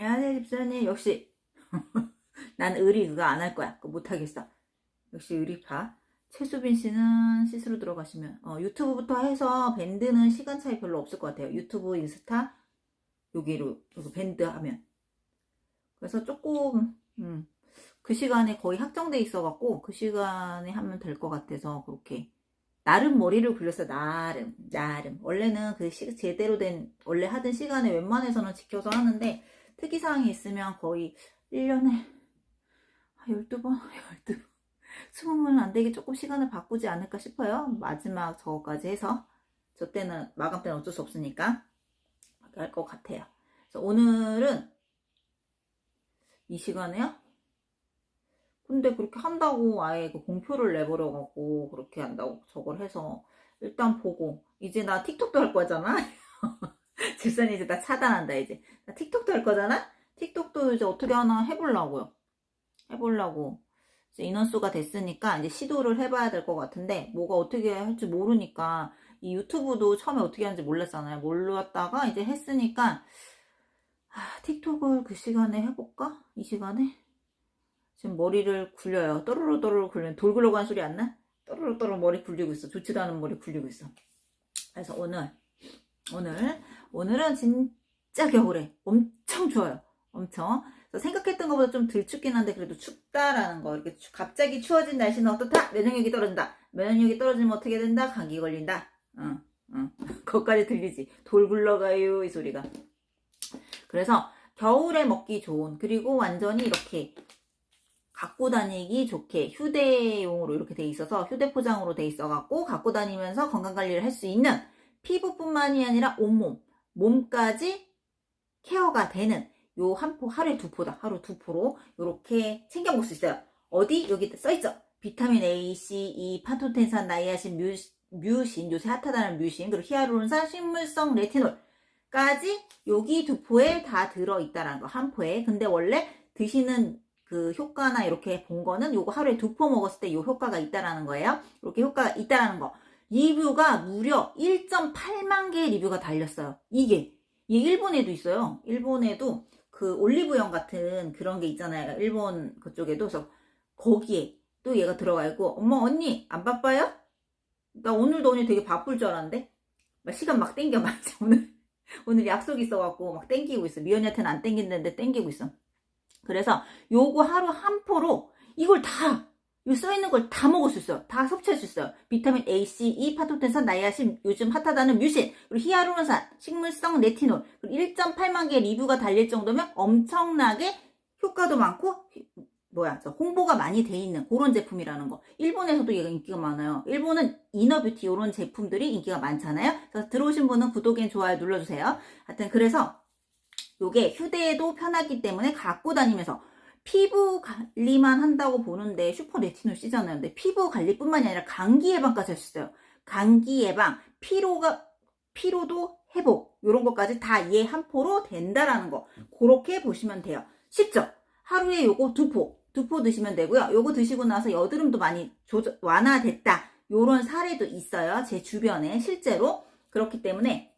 안녕하세요, 집사님. 역시. 난 의리 그거 안 할 거야. 그거 못하겠어. 역시 의리파. 최수빈 씨는 시스루 들어가시면, 어, 유튜브부터 해서 밴드는 시간 차이 별로 없을 것 같아요. 유튜브, 인스타, 여기로, 여기 밴드 하면. 그래서 조금, 음, 그 시간에 거의 확정돼 있어 갖고, 그 시간에 하면 될 것 같아서, 그렇게. 나름 머리를 굴렸어, 나름, 나름. 원래는 그 시, 제대로 된, 원래 하던 시간에 웬만해서는 지켜서 하는데, 특이사항이 있으면 거의 1년에 12번? 12번. 20번은 안 되게 조금 시간을 바꾸지 않을까 싶어요. 마지막 저거까지 해서. 저 때는, 마감 때는 어쩔 수 없으니까. 할 것 같아요. 그래서 오늘은 이 시간에요? 근데 그렇게 한다고 아예 그 공표를 내버려갖고 그렇게 한다고 저걸 해서 일단 보고 이제 나 틱톡도 할 거잖아? 집사님 이제 나 차단한다 이제 나 틱톡도 할 거잖아? 틱톡도 이제 어떻게 하나 해보려고요 해보려고 이제 인원수가 됐으니까 이제 시도를 해봐야 될 것 같은데 뭐가 어떻게 할지 모르니까 이 유튜브도 처음에 어떻게 하는지 몰랐잖아요 몰랐다가 이제 했으니까 아, 틱톡을 그 시간에 해볼까? 이 시간에? 지금 머리를 굴려요. 또르르 또르르 굴리는 돌 굴러가는 소리 안 나? 또르르 또르르 머리 굴리고 있어. 좋지도 않은 머리 굴리고 있어. 그래서 오늘 오늘 오늘은 진짜 겨울에 엄청 추워요. 엄청. 생각했던 것보다 좀 덜 춥긴 한데 그래도 춥다라는 거. 이렇게 추- 갑자기 추워진 날씨는 어떻다? 면역력이 떨어진다. 면역력이 떨어지면 어떻게 된다? 감기 걸린다. 응, 응. 거기까지 들리지. 돌 굴러가요 이 소리가. 그래서 겨울에 먹기 좋은 그리고 완전히 이렇게 갖고 다니기 좋게 휴대용으로 이렇게 돼 있어서 휴대 포장으로 돼 있어 갖고 갖고 다니면서 건강 관리를 할 수 있는 피부뿐만이 아니라 온몸 몸까지 케어가 되는 요 한 포 하루에 두 포다. 하루 두 포로 이렇게 챙겨 먹을 수 있어요. 어디? 여기 써 있죠? 비타민 A, C, E, 판토텐산, 나이아신, 뮤, 뮤신 요새 핫하다는 뮤신 그리고 히아루론산, 식물성 레티놀까지 여기 두 포에 다 들어 있다라는 거 한 포에. 근데 원래 드시는 그 효과나 이렇게 본 거는 요거 하루에 두 포 먹었을 때 요 효과가 있다라는 거예요. 이렇게 효과가 있다라는 거. 리뷰가 무려 1.8만 개의 리뷰가 달렸어요. 이게. 이게 일본에도 있어요. 일본에도 그 올리브영 같은 그런 게 있잖아요. 일본 그쪽에도. 그래서 거기에 또 얘가 들어가 있고, 엄마, 언니, 안 바빠요? 나 오늘도 오늘 되게 바쁠 줄 알았는데? 막 시간 막 땡겨, 막 오늘. 오늘 약속 있어갖고 막 땡기고 있어. 미연이한테는 안 땡기는데 땡기고 있어. 그래서 요거 하루 한 포로 이걸 다, 요 써있는 걸 다 먹을 수 있어요. 다 섭취할 수 있어요. 비타민 A, C, E, 파토텐산, 나이아신, 요즘 핫하다는 뮤신, 그리고 히아루론산, 식물성 레티놀, 그리고 1.8만 개 리뷰가 달릴 정도면 엄청나게 효과도 많고, 뭐야, 저 홍보가 많이 돼 있는 그런 제품이라는 거. 일본에서도 얘가 인기가 많아요. 일본은 이너뷰티 이런 제품들이 인기가 많잖아요. 그래서 들어오신 분은 구독앤 좋아요 눌러주세요. 하여튼 그래서 요게 휴대에도 편하기 때문에 갖고 다니면서 피부 관리만 한다고 보는데 슈퍼 레티놀 쓰잖아요. 근데 피부 관리뿐만이 아니라 감기 예방까지 할 수 있어요. 감기 예방, 피로가 피로도 회복 이런 것까지 다 얘 한 포로 된다라는 거. 그렇게 보시면 돼요. 쉽죠? 하루에 요거 두 포, 두 포 드시면 되고요. 요거 드시고 나서 여드름도 많이 조절, 완화됐다. 요런 사례도 있어요. 제 주변에 실제로. 그렇기 때문에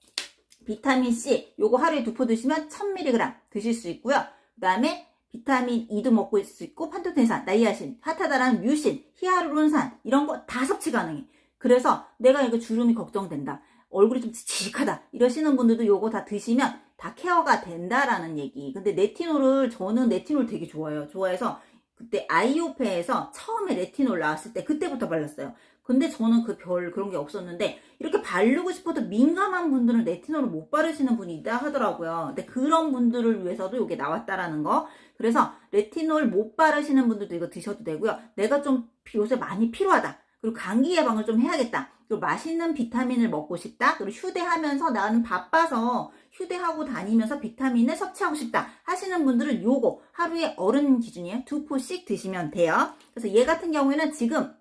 비타민 C 요거 하루에 두 포 드시면 1000mg 드실 수 있고요. 그 다음에 비타민 E도 먹고 있을 수 있고 판토텐산, 나이아신, 핫하다란 뮤신, 히아루론산 이런 거 다 섭취 가능해. 그래서 내가 이거 주름이 걱정된다. 얼굴이 좀 지직하다. 이러시는 분들도 요거 다 드시면 다 케어가 된다라는 얘기. 근데 레티놀을 저는 레티놀 되게 좋아해요. 좋아해서 그때 아이오페에서 처음에 레티놀 나왔을 때 그때부터 발랐어요. 근데 저는 그 별 그런 게 없었는데 이렇게 바르고 싶어도 민감한 분들은 레티놀을 못 바르시는 분이 있다 하더라고요. 근데 그런 분들을 위해서도 이게 나왔다라는 거. 그래서 레티놀 못 바르시는 분들도 이거 드셔도 되고요. 내가 좀 요새 많이 필요하다. 그리고 감기 예방을 좀 해야겠다. 그리고 맛있는 비타민을 먹고 싶다. 그리고 휴대하면서 나는 바빠서 휴대하고 다니면서 비타민을 섭취하고 싶다 하시는 분들은 요거 하루에 어른 기준이에요. 두 포씩 드시면 돼요. 그래서 얘 같은 경우에는 지금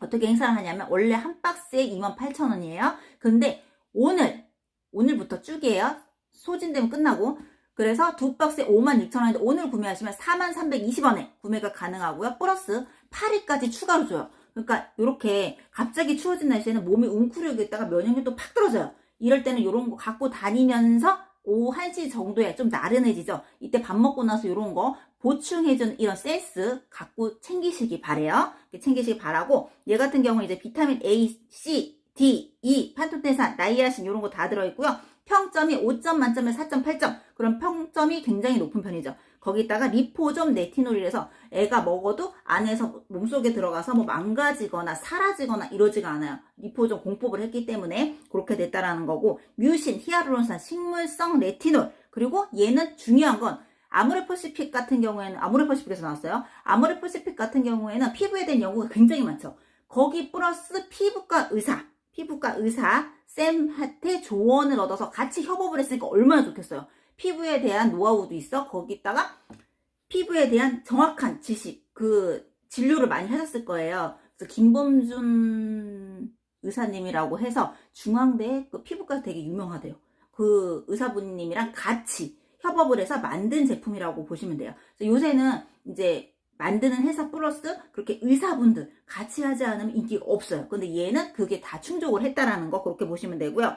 어떻게 행사를 하냐면 원래 한 박스에 28,000원이에요. 근데 오늘 오늘부터 쭉이에요. 소진되면 끝나고 그래서 두 박스에 56,000원인데 오늘 구매하시면 4320원에 구매가 가능하고요. 플러스 8일까지 추가로 줘요. 그러니까 이렇게 갑자기 추워진 날씨에는 몸이 웅크리고 있다가 면역력도 팍 떨어져요. 이럴 때는 이런 거 갖고 다니면서 오후 1시 정도에 좀 나른해지죠. 이때 밥 먹고 나서 이런 거 보충해주는 이런 센스 갖고 챙기시기 바래요. 챙기시기 바라고 얘 같은 경우는 이제 비타민 A, C, D, E, 판토텐산, 나이아신 이런 거 다 들어있고요. 평점이 5점 만점에 4.8점. 그럼 평점이 굉장히 높은 편이죠. 거기다가 리포점 네티놀이라서 애가 먹어도 안에서 몸속에 들어가서 뭐 망가지거나 사라지거나 이러지가 않아요. 리포점 공법을 했기 때문에 그렇게 됐다라는 거고 뮤신, 히아루론산, 식물성 레티놀 그리고 얘는 중요한 건 아모레퍼시픽 같은 경우에는 아모레퍼시픽에서 나왔어요. 아모레퍼시픽 같은 경우에는 피부에 대한 연구가 굉장히 많죠. 거기 플러스 피부과 의사, 피부과 의사 쌤한테 조언을 얻어서 같이 협업을 했으니까 얼마나 좋겠어요. 피부에 대한 노하우도 있어. 거기다가 피부에 대한 정확한 지식, 그 진료를 많이 하셨을 거예요. 그래서 김범준 의사님이라고 해서 중앙대 그 피부과 되게 유명하대요. 그 의사분님이랑 같이 협업을 해서 만든 제품이라고 보시면 돼요. 요새는 이제 만드는 회사 플러스 그렇게 의사분들 같이 하지 않으면 인기가 없어요. 근데 얘는 그게 다 충족을 했다라는 거 그렇게 보시면 되고요.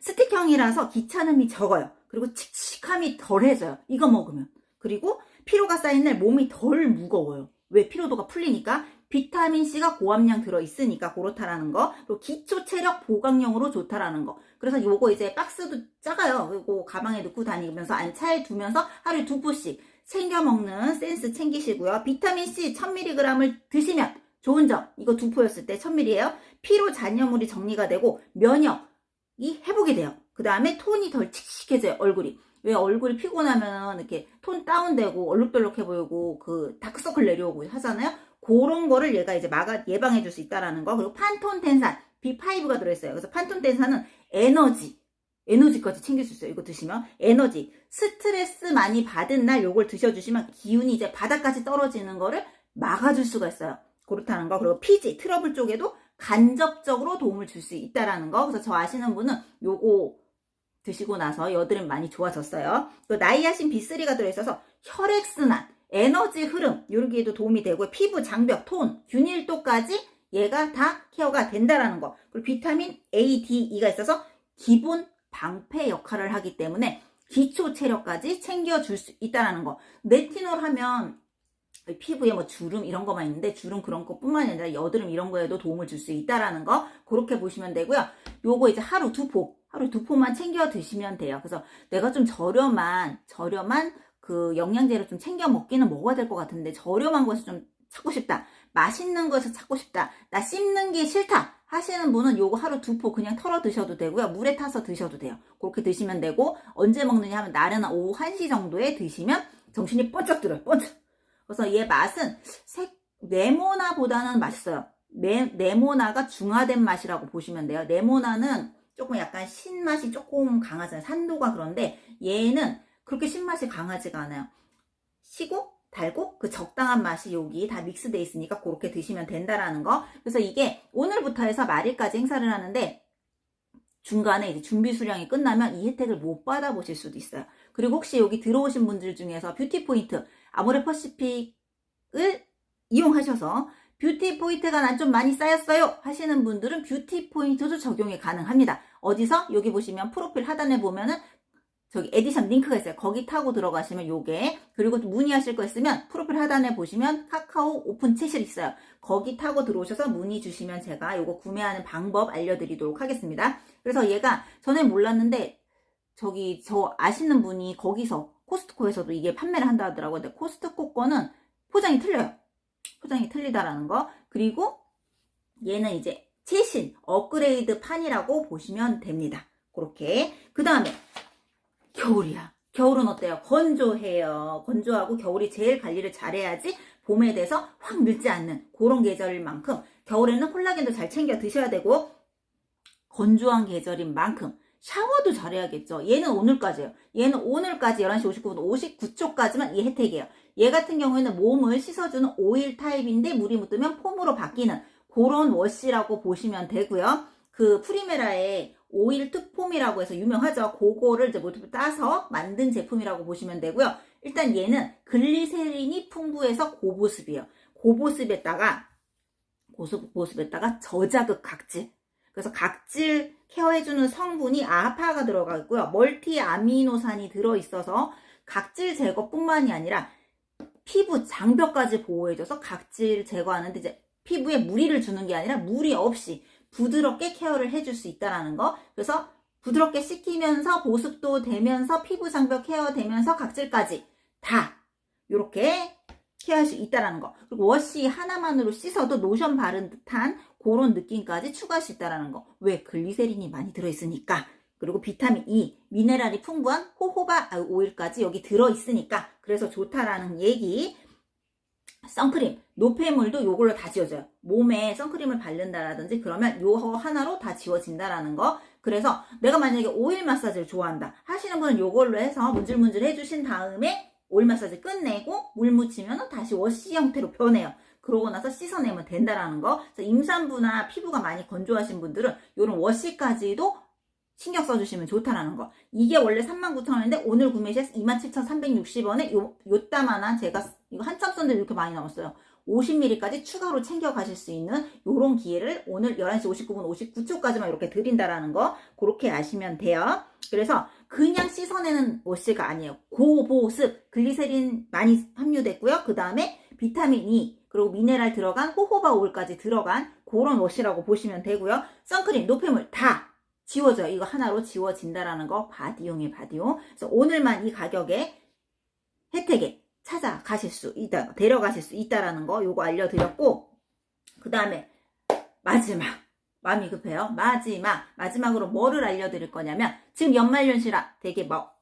스틱형이라서 귀찮음이 적어요. 그리고 칙칙함이 덜해져요. 이거 먹으면. 그리고 피로가 쌓인 날 몸이 덜 무거워요. 왜? 피로도가 풀리니까 비타민C가 고함량 들어있으니까 그렇다라는 거. 그리고 기초 체력 보강용으로 좋다라는 거. 그래서 요거 이제 박스도 작아요. 그리고 가방에 넣고 다니면서 안 차에 두면서 하루에 두 포씩 챙겨 먹는 센스 챙기시고요. 비타민C 1000mg을 드시면 좋은 점. 이거 두 포였을 때 1000ml예요. 피로 잔여물이 정리가 되고 면역이 회복이 돼요. 그 다음에 톤이 덜 칙칙해져요. 얼굴이. 왜 얼굴이 피곤하면 이렇게 톤 다운되고 얼룩덜룩해 보이고 그 다크서클 내려오고 하잖아요. 그런 거를 얘가 이제 막아 예방해 줄 수 있다라는 거. 그리고 판톤 텐산 B5가 들어있어요. 그래서 판톤 텐산은 에너지 에너지까지 챙길 수 있어요. 이거 드시면 에너지 스트레스 많이 받은 날 요걸 드셔주시면 기운이 이제 바닥까지 떨어지는 거를 막아줄 수가 있어요. 그렇다는 거. 그리고 피지 트러블 쪽에도 간접적으로 도움을 줄 수 있다라는 거. 그래서 저 아시는 분은 요거 드시고 나서 여드름 많이 좋아졌어요. 또 나이아신 B3가 들어있어서 혈액순환, 에너지 흐름 여기에도 도움이 되고 피부 장벽, 톤, 균일도까지 얘가 다 케어가 된다라는 거. 그리고 비타민 A, D, E가 있어서 기본 방패 역할을 하기 때문에 기초 체력까지 챙겨줄 수 있다라는 거. 네티놀 하면 피부에 뭐 주름 이런 거만 있는데 주름 그런 것뿐만이 아니라 여드름 이런 거에도 도움을 줄 수 있다라는 거 그렇게 보시면 되고요. 요거 이제 하루 두 포, 하루 두 포만 챙겨 드시면 돼요. 그래서 내가 좀 저렴한 저렴한 그 영양제를 좀 챙겨 먹기는 먹어야 될 것 같은데 저렴한 것을 좀 찾고 싶다. 맛있는 것을 찾고 싶다. 나 씹는 게 싫다. 하시는 분은 요거 하루 두 포 그냥 털어 드셔도 되고요. 물에 타서 드셔도 돼요. 그렇게 드시면 되고 언제 먹느냐 하면 나른한 오후 1시 정도에 드시면 정신이 번쩍 들어요. 번쩍. 그래서 얘 맛은 색 네모나보다는 맛있어요. 네, 네모나가 중화된 맛이라고 보시면 돼요. 네모나는 조금 약간 신맛이 조금 강하잖아요. 산도가 그런데 얘는 그렇게 신맛이 강하지가 않아요. 시고 달고 그 적당한 맛이 여기 다 믹스돼 있으니까 그렇게 드시면 된다라는 거. 그래서 이게 오늘부터 해서 말일까지 행사를 하는데 중간에 이제 준비 수량이 끝나면 이 혜택을 못 받아보실 수도 있어요. 그리고 혹시 여기 들어오신 분들 중에서 뷰티 포인트 아모레 퍼시픽을 이용하셔서 뷰티 포인트가 난 좀 많이 쌓였어요 하시는 분들은 뷰티 포인트도 적용이 가능합니다. 어디서? 여기 보시면 프로필 하단에 보면은 저기 에디션 링크가 있어요. 거기 타고 들어가시면 요게 그리고 또 문의하실 거 있으면 프로필 하단에 보시면 카카오 오픈 채실 있어요. 거기 타고 들어오셔서 문의 주시면 제가 요거 구매하는 방법 알려드리도록 하겠습니다. 그래서 얘가 전에 몰랐는데 저기 저 아시는 분이 거기서 코스트코에서도 이게 판매를 한다 하더라고요. 근데 코스트코 거는 포장이 틀려요. 포장이 틀리다라는 거. 그리고 얘는 이제 최신 업그레이드 판이라고 보시면 됩니다. 그렇게. 그 다음에 겨울이야. 겨울은 어때요? 건조해요. 건조하고 겨울이 제일 관리를 잘해야지 봄에 돼서 확 늙지 않는 그런 계절일 만큼 겨울에는 콜라겐도 잘 챙겨 드셔야 되고 건조한 계절인 만큼 샤워도 잘해야겠죠. 얘는 오늘까지예요. 얘는 오늘까지 11시 59분 59초까지만 이 혜택이에요. 얘 같은 경우에는 몸을 씻어주는 오일 타입인데 물이 묻으면 폼으로 바뀌는 그런 워시라고 보시면 되고요. 그 프리메라의 오일 특폼이라고 해서 유명하죠. 그거를 이제 모두 따서 만든 제품이라고 보시면 되고요. 일단 얘는 글리세린이 풍부해서 고보습이에요. 고보습에다가 고보습에다가 저자극 각질 그래서 각질 케어해주는 성분이 아파가 들어가 있고요. 멀티 아미노산이 들어있어서 각질 제거뿐만이 아니라 피부 장벽까지 보호해줘서 각질 제거하는데 이제 피부에 무리를 주는 게 아니라 무리 없이 부드럽게 케어를 해줄 수 있다라는 거. 그래서 부드럽게 씻기면서 보습도 되면서 피부 장벽 케어 되면서 각질까지 다 이렇게 케어할 수 있다라는 거. 그리고 워시 하나만으로 씻어도 로션 바른 듯한 그런 느낌까지 추가할 수 있다라는 거. 왜? 글리세린이 많이 들어있으니까. 그리고 비타민 E, 미네랄이 풍부한 호호바 오일까지 여기 들어있으니까 그래서 좋다라는 얘기. 선크림, 노폐물도 요걸로 다 지워져요. 몸에 선크림을 바른다라든지 그러면 요 하나로 다 지워진다라는 거. 그래서 내가 만약에 오일 마사지를 좋아한다 하시는 분은 요걸로 해서 문질문질 해주신 다음에 오일 마사지 끝내고 물 묻히면 다시 워시 형태로 변해요. 그러고 나서 씻어내면 된다라는 거. 임산부나 피부가 많이 건조하신 분들은 요런 워시까지도 신경 써주시면 좋다라는 거. 이게 원래 39,000원인데 오늘 구매 시 27,360원에 요, 요따만한 제가 이거 한참 썼는데 이렇게 많이 나왔어요. 50ml까지 추가로 챙겨 가실 수 있는 요런 기회를 오늘 11시 59분 59초까지만 이렇게 드린다라는 거 그렇게 아시면 돼요. 그래서 그냥 씻어내는 워시가 아니에요. 고보습, 글리세린 많이 함유됐고요. 그 다음에 비타민 E, 그리고 미네랄 들어간 호호바 오일까지 들어간 그런 워시라고 보시면 되고요. 선크림, 노폐물 다 지워져요. 이거 하나로 지워진다라는 거 바디용이 바디용. 그래서 오늘만 이 가격에 혜택에 찾아가실 수 있다, 데려가실 수 있다라는 거 요거 알려드렸고 그 다음에 마지막 마음이 급해요. 마지막 마지막으로 뭐를 알려드릴 거냐면 지금 연말연시라 되게 막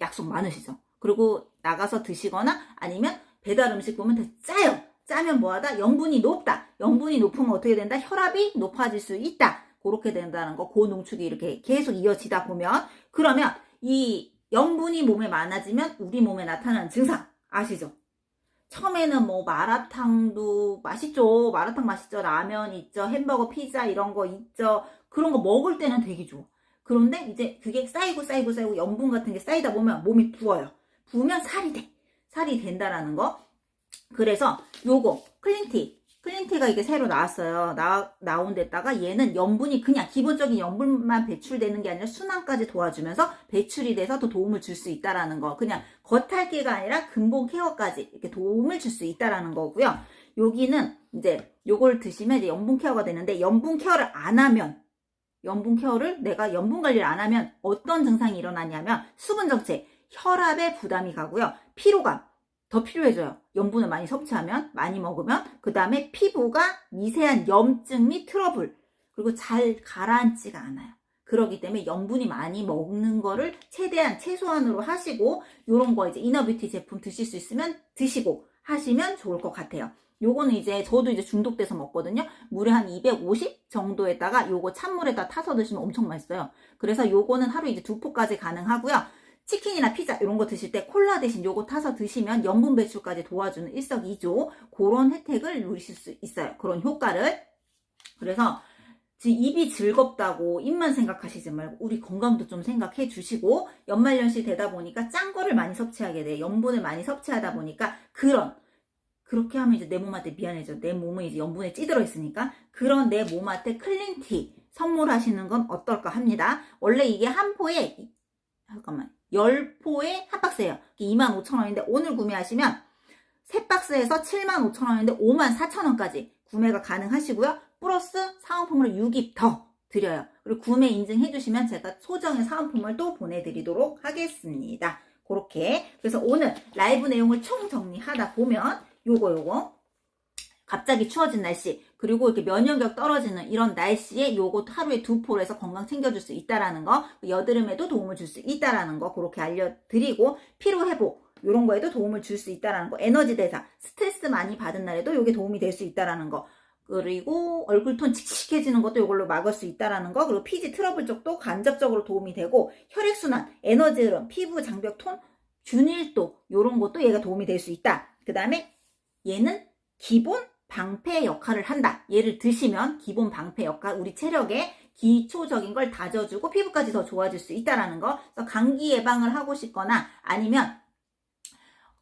약속 많으시죠. 그리고 나가서 드시거나 아니면 배달 음식 보면 되게 짜요. 짜면 뭐하다? 영분이 높다. 영분이 높으면 어떻게 된다? 혈압이 높아질 수 있다. 그렇게 된다는 거, 고농축이 이렇게 계속 이어지다 보면, 그러면 이 영분이 몸에 많아지면 우리 몸에 나타나는 증상, 아시죠? 처음에는 뭐 마라탕도 맛있죠. 마라탕 맛있죠. 라면 있죠. 햄버거, 피자 이런 거 있죠. 그런 거 먹을 때는 되게 좋아. 그런데 이제 그게 쌓이고 쌓이고 쌓이고 염분 같은 게 쌓이다 보면 몸이 부어요. 부으면 살이 돼. 살이 된다라는 거. 그래서 요거 클린티 클린티가 이게 새로 나왔어요. 나, 나온 데다가 얘는 염분이 그냥 기본적인 염분만 배출되는 게 아니라 순환까지 도와주면서 배출이 돼서 더 도움을 줄 수 있다라는 거. 그냥 겉핥기가 아니라 근본 케어까지 이렇게 도움을 줄 수 있다라는 거고요. 여기는 이제 요걸 드시면 이제 염분 케어가 되는데 염분 케어를 안 하면 염분 케어를 내가 염분 관리를 안 하면 어떤 증상이 일어나냐면 수분 정체, 혈압에 부담이 가고요. 피로감, 더 필요해져요. 염분을 많이 섭취하면, 많이 먹으면, 그 다음에 피부가 미세한 염증 및 트러블, 그리고 잘 가라앉지가 않아요. 그러기 때문에 염분이 많이 먹는 거를 최대한 최소한으로 하시고, 요런 거 이제 이너뷰티 제품 드실 수 있으면 드시고 하시면 좋을 것 같아요. 요거는 이제 저도 이제 중독돼서 먹거든요. 물에 한 250 정도에다가 요거 찬물에다 타서 드시면 엄청 맛있어요. 그래서 요거는 하루 이제 두 포까지 가능하고요. 치킨이나 피자 이런 거 드실 때 콜라 대신 요거 타서 드시면 염분 배출까지 도와주는 일석이조 그런 혜택을 누리실 수 있어요. 그런 효과를. 그래서 지금 입이 즐겁다고 입만 생각하시지 말고 우리 건강도 좀 생각해 주시고 연말연시 되다 보니까 짠 거를 많이 섭취하게 돼. 염분을 많이 섭취하다 보니까 그런 그렇게 하면 이제 내 몸한테 미안해져. 내 몸은 이제 염분에 찌들어 있으니까 그런 내 몸한테 클린티 선물하시는 건 어떨까 합니다. 원래 이게 한 포에 잠깐만 10포에 한 박스예요. 25,000원인데 오늘 구매하시면 세 박스에서 75,000원인데 54,000원까지 구매가 가능하시고요. 플러스 사은품으로 6입 더 드려요. 그리고 구매 인증해 주시면 제가 소정의 사은품을 또 보내드리도록 하겠습니다. 그렇게 그래서 오늘 라이브 내용을 총 정리하다 보면 요거 요거 갑자기 추워진 날씨 그리고 이렇게 면역력 떨어지는 이런 날씨에 요거 하루에 두 포를 해서 건강 챙겨줄 수 있다라는 거 여드름에도 도움을 줄 수 있다라는 거 그렇게 알려드리고 피로 회복 이런 거에도 도움을 줄 수 있다라는 거 에너지 대사 스트레스 많이 받은 날에도 요게 도움이 될 수 있다라는 거 그리고 얼굴톤 칙칙해지는 것도 이걸로 막을 수 있다라는 거 그리고 피지 트러블 쪽도 간접적으로 도움이 되고 혈액순환 에너지 흐름 피부 장벽 톤 균일도 이런 것도 얘가 도움이 될 수 있다. 그 다음에 얘는 기본 방패 역할을 한다. 얘를 드시면 기본 방패 역할, 우리 체력에 기초적인 걸 다져주고 피부까지 더 좋아질 수 있다라는 거. 그래서 감기 예방을 하고 싶거나 아니면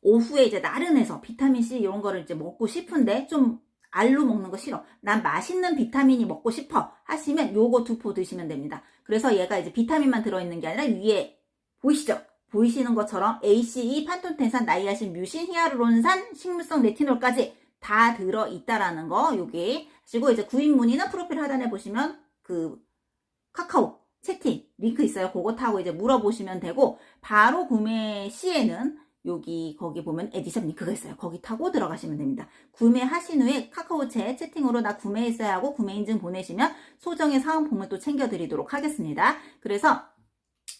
오후에 이제 나른해서 비타민 C 이런 거를 이제 먹고 싶은데 좀 알로 먹는 거 싫어. 난 맛있는 비타민이 먹고 싶어. 하시면 요거 두 포 드시면 됩니다. 그래서 얘가 이제 비타민만 들어있는 게 아니라 위에 보이시죠? 보이시는 것처럼 ACE, 판톤텐산, 나이아신, 뮤신, 히아루론산, 식물성 레티놀까지 다 들어 있다라는 거 여기 그리고 이제 구입 문의는 프로필 하단에 보시면 그 카카오 채팅 링크 있어요. 그거 타고 이제 물어보시면 되고 바로 구매 시에는 여기 거기 보면 에디션 링크가 있어요. 거기 타고 들어가시면 됩니다. 구매하신 후에 카카오채 채팅으로 나 구매했어야 하고 구매 인증 보내시면 소정의 사은품을 또 챙겨드리도록 하겠습니다. 그래서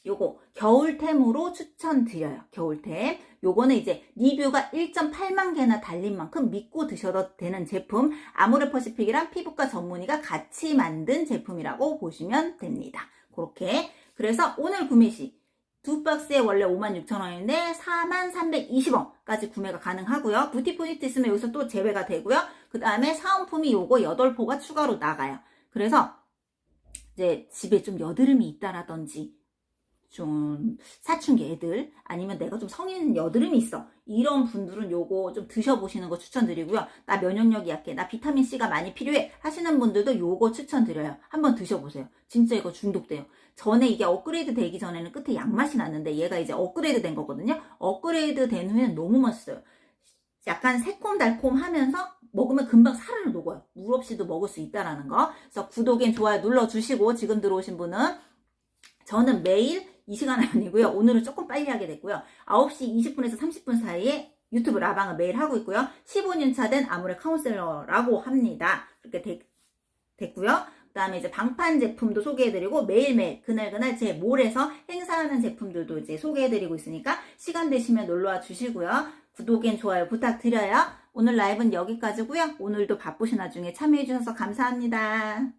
요거 겨울템으로 추천드려요. 겨울템. 요거는 이제 리뷰가 1.8만 개나 달린 만큼 믿고 드셔도 되는 제품 아모레퍼시픽이랑 피부과 전문의가 같이 만든 제품이라고 보시면 됩니다. 그렇게 그래서 오늘 구매 시 두 박스에 원래 56,000원인데 44,320원까지 구매가 가능하고요. 뷰티 포인트 있으면 여기서 또 제외가 되고요. 그 다음에 사은품이 요거 8포가 추가로 나가요. 그래서 이제 집에 좀 여드름이 있다라든지 좀 사춘기 애들 아니면 내가 좀 성인 여드름이 있어. 이런 분들은 요거 좀 드셔보시는 거 추천드리고요. 나 면역력이 약해. 나 비타민C가 많이 필요해. 하시는 분들도 요거 추천드려요. 한번 드셔보세요. 진짜 이거 중독돼요. 전에 이게 업그레이드 되기 전에는 끝에 양맛이 났는데 얘가 이제 업그레이드 된 거거든요. 업그레이드 된 후에는 너무 맛있어요. 약간 새콤달콤 하면서 먹으면 금방 살을 녹아요. 물 없이도 먹을 수 있다라는 거. 그래서 구독엔 좋아요 눌러주시고 지금 들어오신 분은 저는 매일 이 시간은 아니고요. 오늘은 조금 빨리 하게 됐고요. 9시 20분에서 30분 사이에 유튜브 라방을 매일 하고 있고요. 15년 차 된 아모레 카운셀러라고 합니다. 그렇게 되, 됐고요. 그 다음에 이제 방판 제품도 소개해드리고 매일매일 그날그날 제 몰에서 행사하는 제품들도 이제 소개해드리고 있으니까 시간 되시면 놀러와 주시고요. 구독엔 좋아요 부탁드려요. 오늘 라이브는 여기까지고요. 오늘도 바쁘신 와중에 참여해주셔서 감사합니다.